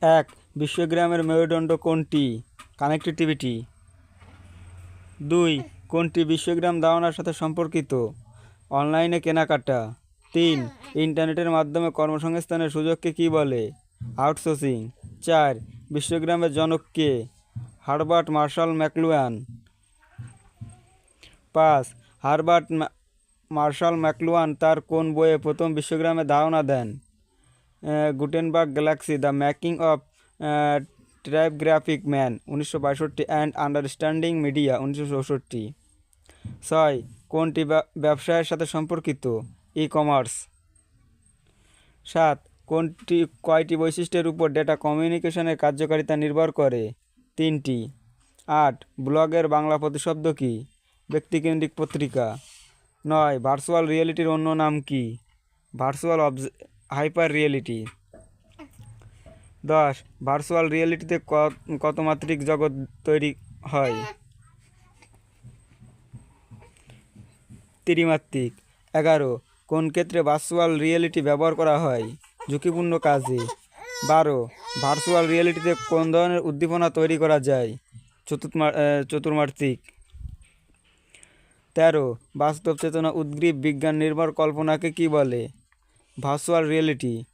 এক, বিশ্বগ্রামের মেরুদণ্ড কোনটি? কানেক্টিভিটি। দুই, কোনটি বিশ্বগ্রাম ধারণার সাথে সম্পর্কিত? অনলাইনে কেনাকাটা। তিন, ইন্টারনেটের মাধ্যমে কর্মসংস্থানের সুযোগকে কী বলে? আউটসোর্সিং। চার, বিশ্বগ্রামের জনককে। Herbert Marshall McLuhan. পাঁচ, হারবার্ট মার্শাল ম্যাকলুয়ান তার কোন বইয়ে প্রথম বিশ্বগ্রামের ধারণা দেন? Gutenberg galaxy the making of typographic man উনিশশো বাষট্টি অ্যান্ড আন্ডারস্ট্যান্ডিং মিডিয়া উনিশশো চৌষট্টি। ছয়, কোনটি ব্যবসায়ের সাথে সম্পর্কিত? ই কমার্স সাত, কোনটি, কয়টি বৈশিষ্ট্যের উপর ডেটা কমিউনিকেশনের কার্যকারিতা নির্ভর করে? তিনটি। আট, ব্লগের বাংলা প্রতিশব্দ কি? ব্যক্তিকেন্দ্রিক পত্রিকা। নয় ভার্চুয়াল রিয়েলিটির অন্য নাম কি? ভার্চুয়াল অবজ হাইপার রিয়েলিটি। দশ ভার্চুয়াল রিয়েলিটিতে কত মাত্রিক জগৎ তৈরি হয়? ত্রিমাত্রিক। এগারো কোন ক্ষেত্রে ভার্চুয়াল রিয়েলিটি ব্যবহার করা হয়? ঝুঁকিপূর্ণ কাজে। বারো ভার্চুয়াল রিয়েলিটিতে কোন ধরনের উদ্দীপনা তৈরি করা যায়? চতুর্মা আহ, চতুর্মাত্রিক। তেরো বাস্তব চেতনা উদ্গ্রীব বিজ্ঞান নির্ভর কল্পনাকে কি বলে? Virtual reality.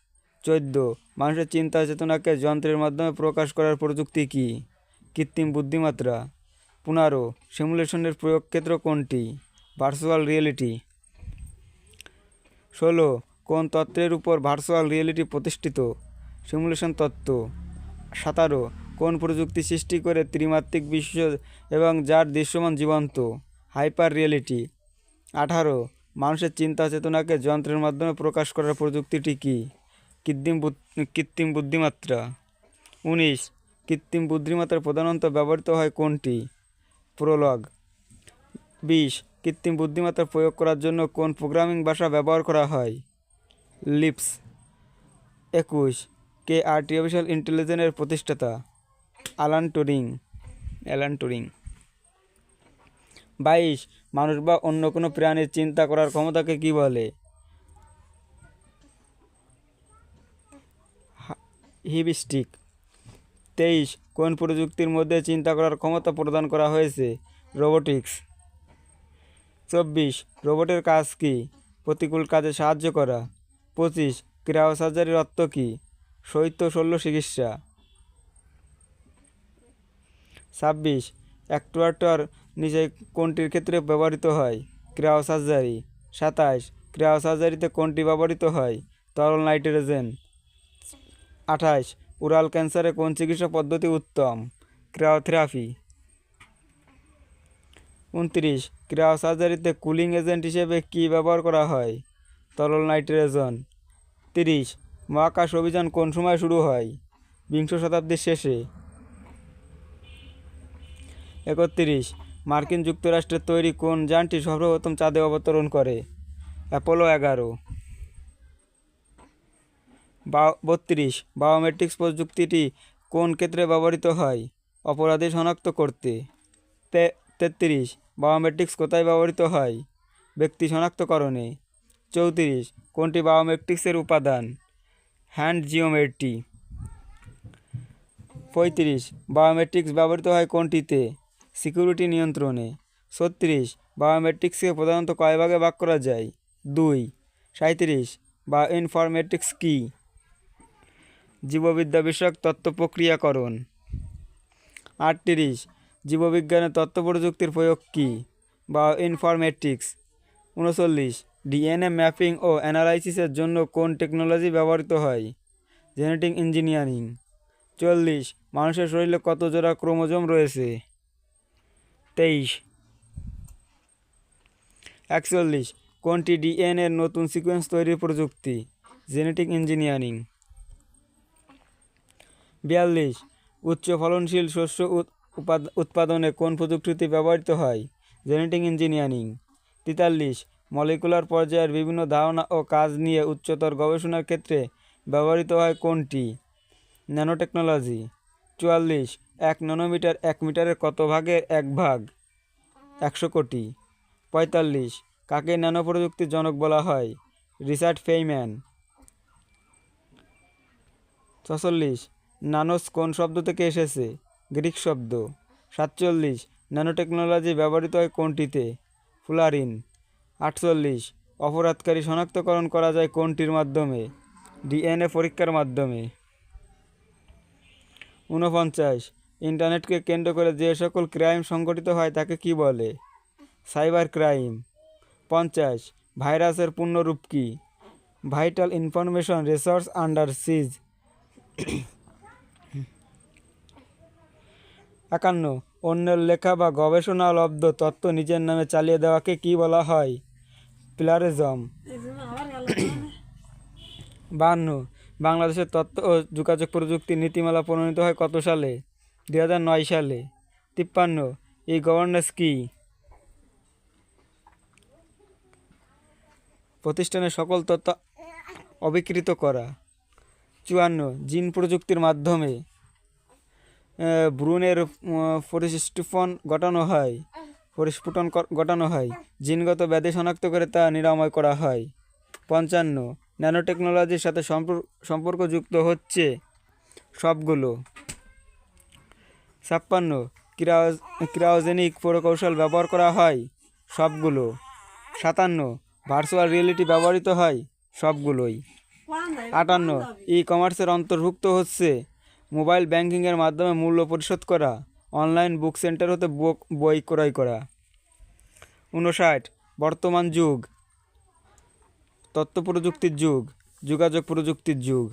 চোদ্দ, মানুষের চিন্তা চেতনাকে যন্ত্রের মাধ্যমে প্রকাশ করার প্রযুক্তি কি? কৃত্রিম বুদ্ধিমাত্রা। পনেরো, সিমুলেশনের প্রয়োগ ক্ষেত্র কোনটি? Virtual reality. ষোলো, কোন তত্ত্বের উপর ভার্চুয়াল রিয়েলিটি প্রতিষ্ঠিত? সিমুলেশন তত্ত্ব। সাতারো, কোন প্রযুক্তি সৃষ্টি করে ত্রিমাত্রিক বিশ্ব এবং যার দৃশ্যমান জীবন্ত? Hyper reality. আঠারো মানুষের চিন্তা চেতনাকে যন্ত্রের মাধ্যমে প্রকাশ করার প্রযুক্তিটি কী? কৃত্রিম কৃত্রিম বুদ্ধিমাত্রা। উনিশ, কৃত্রিম বুদ্ধিমাত্রা প্রধানত ব্যবহৃত হয় কোনটি? প্রলগ। বিশ, কৃত্রিম বুদ্ধিমাত্রা প্রয়োগ করার জন্য কোন প্রোগ্রামিং ভাষা ব্যবহার করা হয়? লিপস। একুশ, কে আর্টিফিশিয়াল ইন্টেলিজেন্সের প্রতিষ্ঠাতা? Alan Turing. Alan Turing. বাইশ মানুষ বা অন্য কোনো প্রাণীর চিন্তা করার ক্ষমতাকে কি বলে? হিবিস্টিক। তেইশ, কোন প্রযুক্তির মধ্যে চিন্তা করার ক্ষমতা প্রদান করা হয়েছে? রোবোটিক্স। চব্বিশ, রোবটের কাজ কি? প্রতিকূল কাজে সাহায্য করা। পঁচিশ ক্রিয়া সার্জারির অর্থ কী? শৈত্য শল্য চিকিৎসা। ছাব্বিশ, অ্যাক্টুয়াটর নিচে কোনটির ক্ষেত্রে ব্যবহৃত হয়? ক্রিয়া সার্জারি। সাতাশ। ক্রিয়া সার্জারিতে কোনটি ব্যবহৃত হয়? তরল নাইট্রোজেন। আঠাশ। উরাল ক্যান্সারে কোন চিকিৎসা পদ্ধতি উত্তম? ক্রায়োথেরাপি উনত্রিশ। ক্রিয়া সার্জারিতে কুলিং এজেন্ট হিসেবে কী ব্যবহার করা হয়? তরল নাইট্রোজেন। তিরিশ। মহাকাশ অভিযান কোন সময় শুরু হয়? বিংশ শতাব্দীর শেষে। একত্রিশ। মার্কিন যুক্তরাষ্ট্রের তৈরি কোন যানটি সর্বপ্রথম চাঁদে অবতরণ করে? অ্যাপোলো এগারো। বত্রিশ। বায়োমেট্রিক্স প্রযুক্তিটি কোন ক্ষেত্রে ব্যবহৃত হয়? অপরাধী শনাক্ত করতে। তেত্রিশ। বায়োমেট্রিক্স কোথায় ব্যবহৃত হয়? ব্যক্তি শনাক্তকরণে। চৌত্রিশ। কোনটি বায়োমেট্রিক্সের উপাদান? Hand geometry. পঁয়ত্রিশ। বায়োমেট্রিক্স ব্যবহৃত হয় কোনটিতে? সিকিউরিটি নিয়ন্ত্রণে। ছত্রিশ, বায়োমেট্রিক্সকে প্রধানত কয় ভাগে ভাগ করা যায়? দুই সাঁত্রিশ বা ইনফরমেটিক্স কী? জীববিদ্যা বিষয়ক তথ্য প্রক্রিয়াকরণ। আটত্রিশ জীববিজ্ঞানের তথ্য প্রযুক্তির প্রয়োগ কী? বা ইনফরমেটিক্স উনচল্লিশ, ডিএনএ ম্যাপিং ও অ্যানালাইসিসের জন্য কোন টেকনোলজি ব্যবহৃত হয়? Genetic engineering. চল্লিশ, মানুষের শরীরে কত জোড়া ক্রোমোজোম রয়েছে? তেইশ। একচল্লিশ, কোনটি ডিএনএর নতুন সিকোয়েন্স তৈরির প্রযুক্তি? জেনেটিক ইঞ্জিনিয়ারিং বিয়াল্লিশ, উচ্চ ফলনশীল শস্য উৎ- উৎপাদনে কোন প্রযুক্তি ব্যবহৃত হয়? জেনেটিক ইঞ্জিনিয়ারিং তেতাল্লিশ মলিকুলার পর্যায়ের বিভিন্ন ধারণা ও কাজ নিয়ে উচ্চতর গবেষণার ক্ষেত্রে ব্যবহৃত হয় কোনটি? ন্যানোটেকনোলজি চুয়াল্লিশ এক ন্যানোমিটার এক মিটারের কত ভাগের এক ভাগ? একশো কোটি। পঁয়তাল্লিশ। কাকে ন্যানো প্রযুক্তির জনক বলা হয়? Richard Feynman. ছচল্লিশ। নানোস কোন শব্দ থেকে এসেছে? গ্রিক শব্দ। সাতচল্লিশ। ন্যানো টেকনোলজি ব্যবহৃত হয় কোনটিতে? ফুলারিন। আটচল্লিশ। অপরাধকারী শনাক্তকরণ করা যায় কোনটির মাধ্যমে? ডিএনএ পরীক্ষার মাধ্যমে। ঊনপঞ্চাশ। ইন্টারনেটকে কেন্দ্র করে যে সকল ক্রাইম সংঘটিত হয় তাকে কি বলে? Cyber crime. পঞ্চাশ, ভাইরাসের পূর্ণরূপ কি? Vital information resource under seize. একান্ন, অন্যের লেখা বা গবেষণালব্ধ তত্ত্ব নিজের নামে চালিয়ে দেওয়াকে কি বলা হয়? প্লারেজম। বাহান্ন, বাংলাদেশের তথ্য ও যোগাযোগ প্রযুক্তি নীতিমালা প্রণীত হয় কত সালে? দুই হাজার নয় সালে। তিপ্পান্ন, এই গভর্নেন্স কি? প্রতিষ্ঠানের সকল তথ্য অবিকৃত করা। চুয়ান্ন, জিন প্রযুক্তির মাধ্যমে ভ্রূণের পরিস্ফুটন ঘটানো হয়। পরিস্ফুটন ঘটানো হয়। জিনগত ব্যাধি শনাক্ত করে তা নিরাময় করা হয়। পঞ্চান্ন ন্যানো টেকনোলজির সাথে সম্পর্ক সম্পর্কযুক্ত হচ্ছে সবগুলো। ছাপ্পান্ন ক্রায়োজেনিক প্রকৌশল ব্যবহার করা হয়, সবগুলো। সাতান্ন ভার্চুয়াল রিয়েলিটি ব্যবহৃত হয়, সবগুলোই। আটান্ন ই কমার্সের অন্তর্ভুক্ত হচ্ছে মোবাইল ব্যাংকিংয়ের মাধ্যমে মূল্য পরিশোধ করা অনলাইন বুক সেন্টার হতে বই ক্রয় করা। উনষাট বর্তমান যুগ, তথ্য প্রযুক্তির যুগ, যোগাযোগ প্রযুক্তির যুগ।